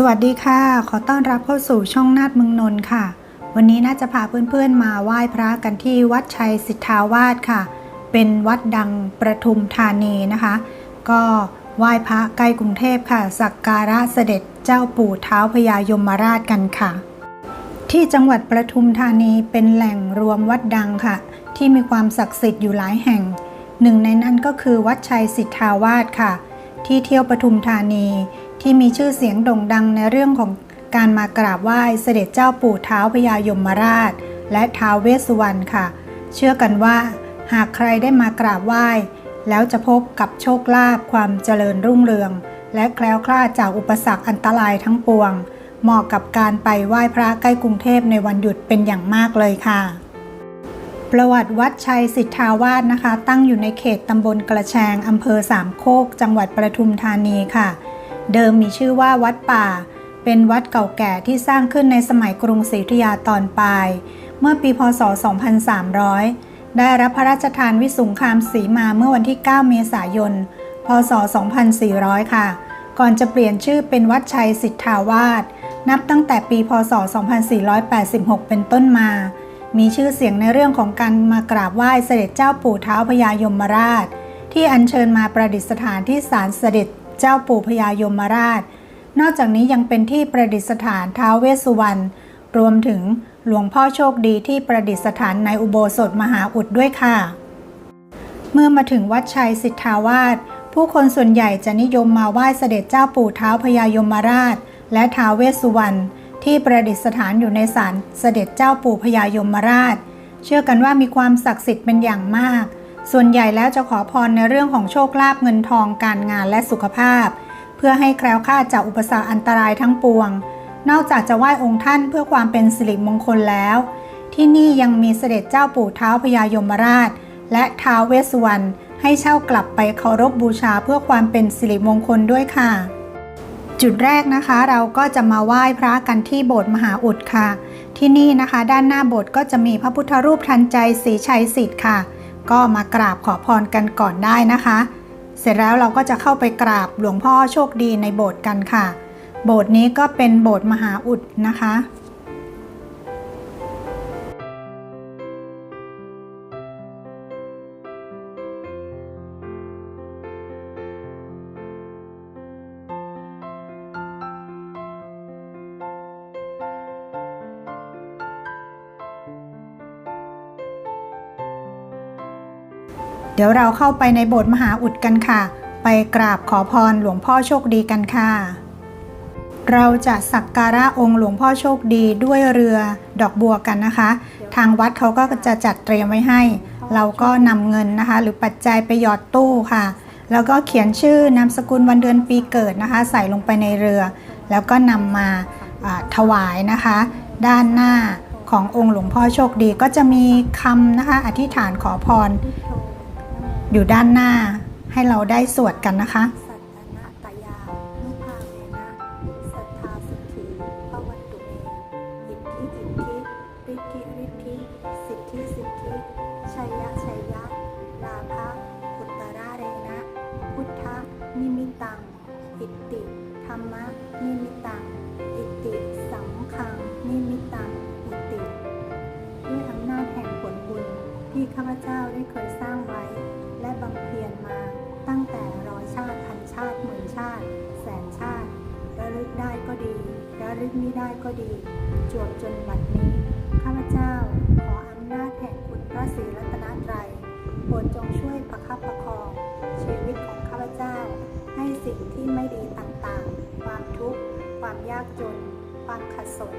สวัสดีค่ะ ขอต้อนรับเข้าสู่ช่องนาดเมืองนนท์ค่ะ วันนี้น่าจะพาเพื่อนๆมาไหว้พระกันที่วัดชัยสิทธาวาสค่ะ เป็นวัดดังประทุมธานีนะคะ ก็ไหว้พระใกล้กรุงเทพค่ะ สักการะเสด็จเจ้าปู่เท้าพญายมราชกันค่ะ ที่จังหวัดประทุมธานีเป็นแหล่งรวมวัดดังค่ะ ที่มีความศักดิ์สิทธิ์อยู่หลายแห่ง หนึ่งในนั้นก็คือวัดชัยสิทธาวาสค่ะ ที่เที่ยวปทุมธานี ที่มีชื่อเสียงโด่งดังในเรื่องของการมากราบไหว้เสด็จเจ้าปู่เท้าพญายมราช และท้าวเวสสุวรรณค่ะ เชื่อกันว่า หากใครได้มากราบไหว้ แล้วจะพบกับโชคลาภความเจริญรุ่งเรือง และแคล้วคลาดจากอุปสรรคอันตรายทั้งปวง เหมาะกับการไปไหว้พระใกล้กรุงเทพในวันหยุดเป็นอย่างมากเลยค่ะ ประวัติวัดชัยสิทธาวาสนะคะ ตั้งอยู่ในเขตตำบลกระแชงอำเภอสามโคก จังหวัดประทุมธานีค่ะ เดิมมีชื่อว่าวัดป่า เป็นวัดเก่าแก่ที่สร้างขึ้นในสมัยกรุงศรีอยุธยาตอนปลาย เมื่อปีพศ 2300 ได้รับพระราชทานวิสุงคามสีมาเมื่อวันที่ 9 เมษายน พศ 2400 ค่ะ ก่อนจะเปลี่ยนชื่อเป็นวัดชัยสิทธาวาส นับตั้งแต่ปีพศ 2486 เป็นต้นมา มีชื่อเสียงในเรื่องของการมากราบไหว้เสด็จเจ้าปู่เท้าพญายมราช ที่อัญเชิญมาประดิษฐานที่ศาลเสด็จ เจ้าปู่พญายมราช นอกจากนี้ยังเป็นที่ประดิษฐานท้าวเวสสุวรรณ รวมถึงหลวงพ่อโชคดีที่ประดิษฐานในอุโบสถมหาอุดด้วยค่ะ เมื่อมาถึงวัดชัยสิทธาวาสผู้คนส่วนใหญ่จะนิยมมาไหว้เสด็จเจ้าปู่เท้าพญายมราช และท้าวเวสสุวรรณที่ประดิษฐานอยู่ในศาลเสด็จเจ้าปู่พญายมราช เชื่อกันว่ามีความศักดิ์สิทธิ์เป็นอย่างมาก ส่วนใหญ่แล้วจะขอพรในเรื่องของโชคลาภเงินทองการงานและสุขภาพ เพื่อให้แคล้วคลาดจากอุปสรรคอันตรายทั้งปวง นอกจากจะไหว้องค์ท่านเพื่อความเป็นสิริมงคลแล้ว ที่นี่ยังมีเสด็จเจ้าปู่เท้าพญายมราช และท้าวเวสสุวรรณให้เช่ากลับไปเคารพบูชาเพื่อความเป็นสิริมงคลด้วยค่ะ จุดแรกนะคะเราก็จะมาไหว้พระกันที่โบสถ์มหาอุดค่ะ ที่นี่นะคะ ด้านหน้าโบสถ์ก็จะมีพระพุทธรูปทันใจสีชัยสิทธิ์ค่ะ ก็มากราบขอพรกันก่อนได้นะคะ เสร็จแล้วเราก็จะเข้าไปกราบหลวงพ่อโชคดีในโบสถ์กันค่ะ โบสถ์นี้ก็เป็นโบสถ์มหาอุดนะคะ เดี๋ยวเราเข้าไปในโบสถ์มหาอุดกันค่ะ ไปกราบขอพรหลวงพ่อโชคดีกันค่ะ เราจะสักการะองค์หลวงพ่อโชคดีด้วยเรือดอกบัวกันนะคะ ทางวัดเขาก็จะจัดเตรียมไว้ให้ เราก็นำเงินนะคะ หรือปัจจัยไปหยอดตู้ค่ะ แล้วก็เขียนชื่อนามสกุลวันเดือนปีเกิดนะคะ ใส่ลงไปในเรือ แล้วก็นำมาอ่าถวายนะคะ ด้านหน้าขององค์หลวงพ่อโชคดีก็จะมีคำนะคะ อธิษฐานขอพร อยู่ด้านหน้าให้เราได้สวดกันนะคะ สัตนาตยานุภาเวนะสัทธาสุขีปวันตุเมอิทธิอิทธิฤทธิฤทธิสิทธิสิทธิชัยยะชัยยะลาภะอุตตราเรนะ พุทธนิมิตัง อิติธรรมะนิมิตัง อิติสังขังนิมิตัง อิติด้วยอำนาจแห่งผลบุญที่ข้าพเจ้าได้เคย ระลึกไม่ได้ก็ดี จวบจนบัดนี้ ข้าพเจ้าขออำนาจแห่งคุณพระศรีรัตนตรัยโปรดจงช่วยประคับประคอง ชีวิตของข้าพเจ้า ให้สิ่งที่ไม่ดีต่างๆ ความทุกข์ ความยากจน ความขัดสน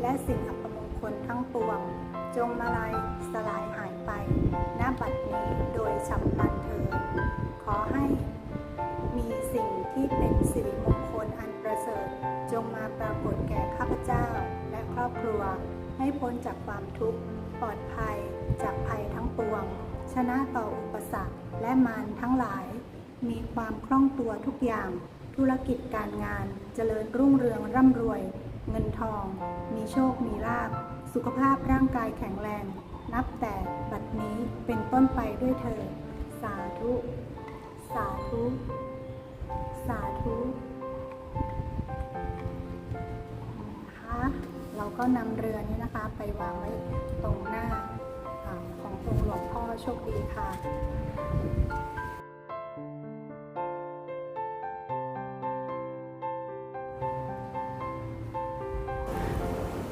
และสิ่งอัปมงคลทั้งปวง จงมาลายสลายหายไปณบัดนี้โดยฉับพลันเถิดขอให้มีสิ่งที่เป็นสิริมงคล ครอบครัว ให้พ้นจากความทุกข์ ปลอดภัย จากภัยทั้งปวง ชนะต่ออุปสรรคและมารทั้งหลาย มีความคล่องตัวทุกอย่าง ธุรกิจการงานเจริญรุ่งเรืองร่ำรวย เงินทอง มีโชคมีลาภสุขภาพร่างกายแข็งแรง นับแต่บัดนี้เป็นต้นไปด้วยเธอ สาธุ สาธุ สาธุ ก็นำเรือนี้นะคะ ไปวางไว้ตรงหน้าอาขององค์หลวงพ่อโชคดีค่ะ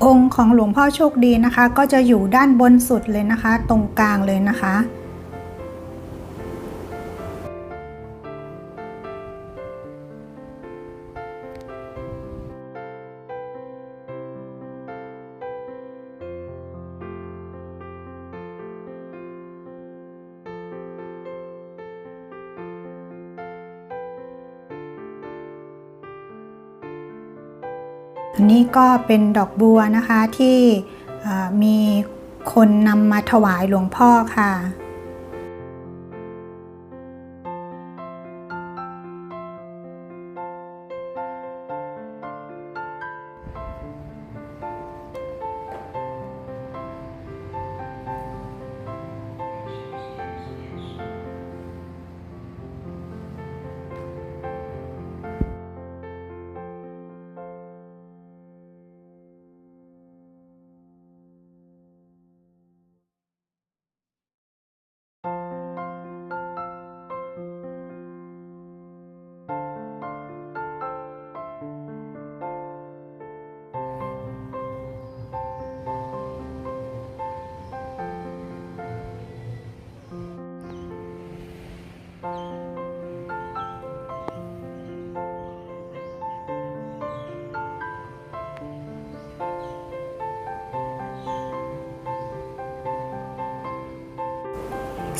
องค์ของหลวงพ่อโชคดีนะคะ ก็จะอยู่ด้านบนสุดเลยนะคะ ตรงกลางเลยนะคะ อันนี้ก็เป็นดอกบัวนะคะที่มีคนนำมาถวายหลวงพ่อค่ะ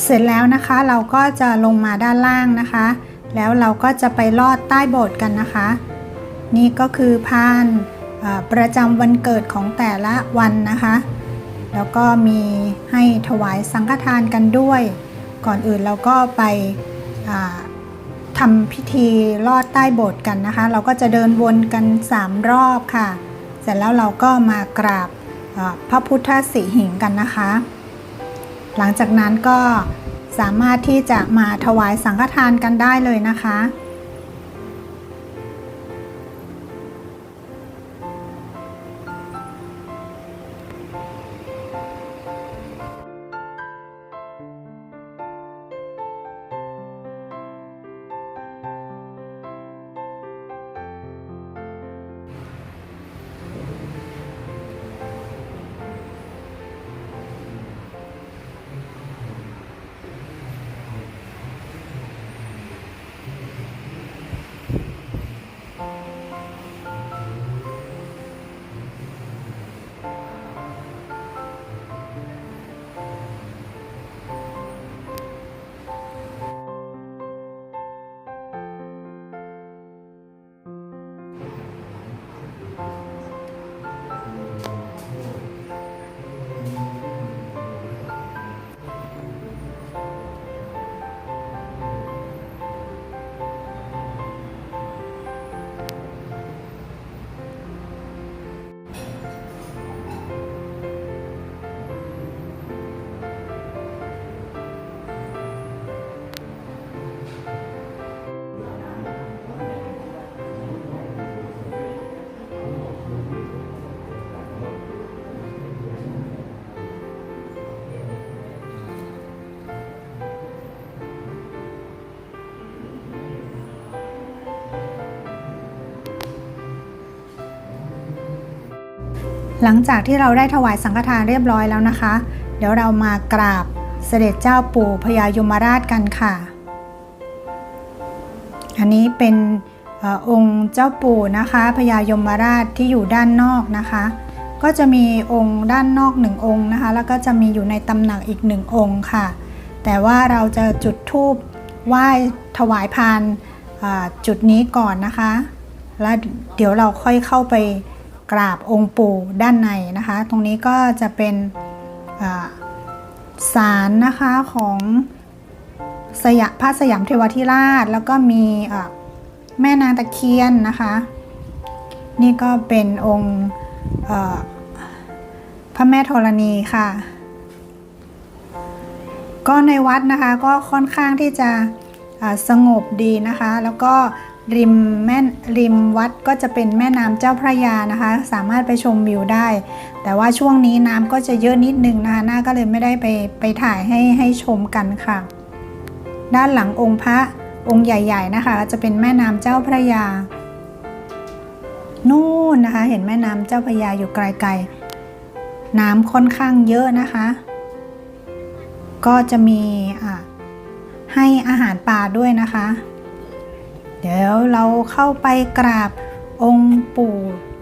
เสร็จแล้วนะคะเราก็จะลงมาด้านล่างนะคะ แล้วเราก็จะไปลอดใต้โบสถ์กันนะคะ นี่ก็คือพานประจำวันเกิดของแต่ละวันนะคะ แล้วก็มีให้ถวายสังฆทานกันด้วย ก่อนอื่นเราก็ไปอ่าทำพิธีลอดใต้โบสถ์กันนะคะ เราก็จะเดินวนกัน 3 รอบค่ะ เสร็จแล้วเราก็มากราบพระพุทธสิหิงกันนะคะ หลังจากนั้นก็สามารถที่จะมาถวายสังฆทานกันได้เลยนะคะ หลังจากที่เราได้ถวายสังฆทานเรียบร้อยแล้วนะคะ เดี๋ยวเรามากราบเสด็จเจ้าปู่พญายมราชกันค่ะ อันนี้เป็นอองค์เจ้าปู่นะคะพญายมราชที่อยู่ด้านนอกนะคะ ก็จะมีองค์ด้านนอกหนึ่งองค์นะคะ แล้วก็จะมีอยู่ในตำหนักอีกหนึ่งองค์ค่ะ แต่ว่าเราจะจุดธูปไหว้ถวายพานจุดนี้ก่อนนะคะ แล้วเดี๋ยวเราค่อยเข้าไป กราบองค์ปู่ด้านในนะคะ ตรงนี้ก็จะเป็นอ่าศาลนะคะของสยามพระสยามเทวทิราช แล้วก็มีแม่นางตะเคียนนะคะ นี่ก็เป็นองค์พระแม่ธรณีค่ะ ก็ในวัดนะคะก็ค่อนข้างที่จะสงบดีนะคะ แล้วก็ ริมแม่ริมวัดก็จะเป็นแม่น้ำเจ้าพระยานะคะ สามารถไปชมวิวได้ แต่ว่าช่วงนี้น้ำก็จะเยอะนิดนึงนะคะหน้าก็เลยไม่ได้ไปไปถ่ายให้ให้ชมกันค่ะ ด้านหลังองค์พระองค์ใหญ่ ๆ นะคะ จะเป็นแม่น้ำเจ้าพระยา นู่นนะคะ เห็นแม่น้ำเจ้าพระยาอยู่ไกลๆ น้ำค่อนข้างเยอะนะคะ ก็จะมีให้อาหารปลาด้วยนะคะ เดี๋ยวเราเข้าไปกราบองค์ปู่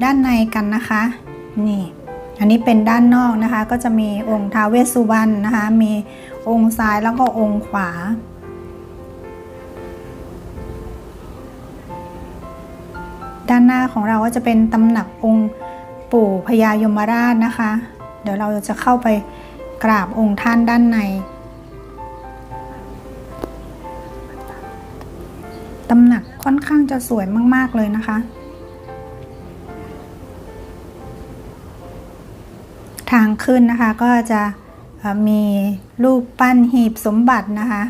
ด้านในกันนะคะ นี่ อันนี้เป็นด้านนอกนะคะ ก็จะมีองค์ท้าเวสสุวรรณนะคะ มีองค์ซ้ายแล้วก็องค์ขวา ด้านหน้าของเราก็จะเป็นตำหนักองค์ปู่พญายมราชนะคะ เดี๋ยวเราจะเข้าไปกราบองค์ท่านด้านในตำหนัก ค่อนข้างจะสวยมาก ๆ เลยนะคะ ทางขึ้นนะคะก็จะมีรูปปั้นหีบสมบัตินะคะ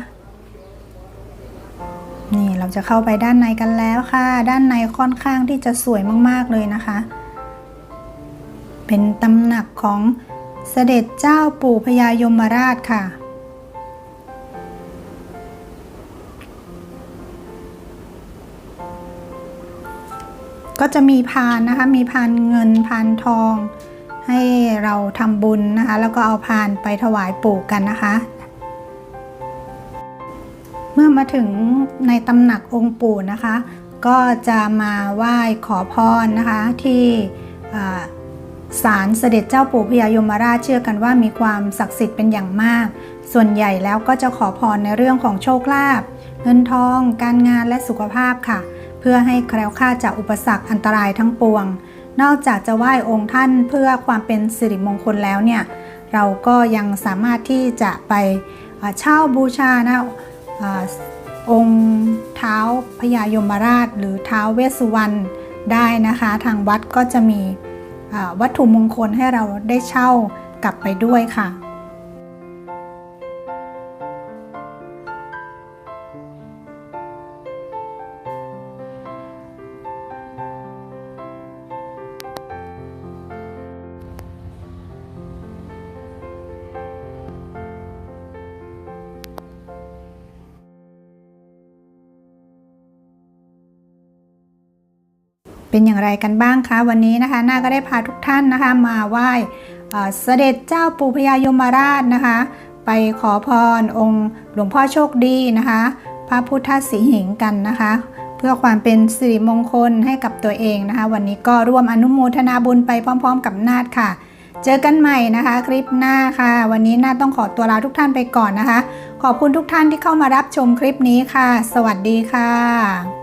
นี่เราจะเข้าไปด้านในกันแล้วค่ะ ด้านในค่อนข้างที่จะสวยมาก ๆ เลยนะคะ เป็นตำหนักของเสด็จเจ้าปู่พญายมราชค่ะ ก็จะมีพานนะคะ มีพานเงินพานทอง ให้เราทำบุญนะคะ แล้วก็เอาพานไปถวายปู่กันนะคะ เมื่อมาถึงในตำหนักองค์ปู่นะคะ ก็จะมาไหว้ขอพรนะคะที่ศาลเสด็จเจ้าปู่พญายมราชเชื่อกันว่ามีความศักดิ์สิทธิ์เป็นอย่างมาก ส่วนใหญ่แล้วก็จะขอพรในเรื่องของโชคลาภเงินทอง การงานและสุขภาพค่ะ เพื่อให้แคล้วคลาดจากอุปสรรคอันตรายทั้งปวง นอกจากจะไหว้องค์ท่านเพื่อความเป็นสิริมงคลแล้วเนี่ยเราก็ยังสามารถที่จะไปเช่าบูชานะองค์เท้าพญายมราช หรือเท้าเวสสุวรรณได้นะคะ ทางวัดก็จะมีวัตถุมงคลให้เราได้เช่ากลับไปด้วยค่ะ เป็นอย่างไรกันบ้างคะวันนี้นะคะนาก็ได้พาทุกท่านนะคะมาไหว้เสด็จเจ้าปู่พญายมราชนะคะ ไปขอพรองค์หลวงพ่อโชคดีนะคะ พระพุทธสีหิงกันนะคะ เพื่อความเป็นสิริมงคลให้กับตัวเองนะคะ วันนี้ก็ร่วมอนุโมทนาบุญไปพร้อม ๆ กับนาดค่ะ เจอกันใหม่นะคะคลิปหน้าค่ะ วันนี้นาดต้องขอตัวลาทุกท่านไปก่อนนะคะ ขอบคุณทุกท่านที่เข้ามารับชมคลิปนี้ค่ะ สวัสดีค่ะ